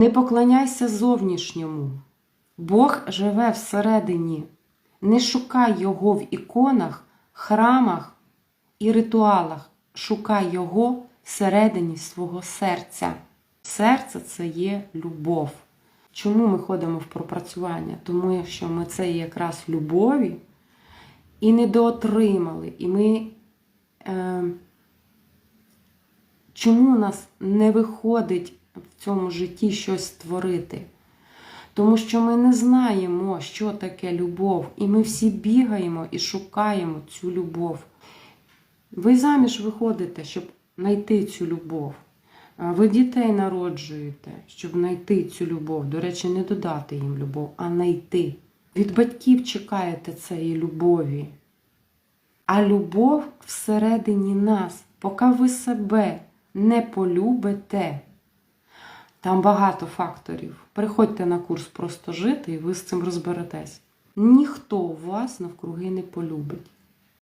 Не поклоняйся зовнішньому. Бог живе всередині. Не шукай Його в іконах, храмах і ритуалах. Шукай Його всередині свого серця. Серце це є любов. Чому ми ходимо в пропрацювання? Тому що ми це якраз любові і недоотримали. І ми. Е, чому у нас не виходить в цьому житті щось створити? Тому що ми не знаємо, що таке любов, і ми всі бігаємо і шукаємо цю любов. Ви заміж виходите, щоб знайти цю любов. Ви дітей народжуєте, щоб знайти цю любов. До речі, не додати їм любов, а знайти. Від батьків чекаєте цієї любові. А любов всередині нас, поки ви себе не полюбите. Там багато факторів. Приходьте на курс просто жити, і ви з цим розберетесь. Ніхто вас навкруги не полюбить.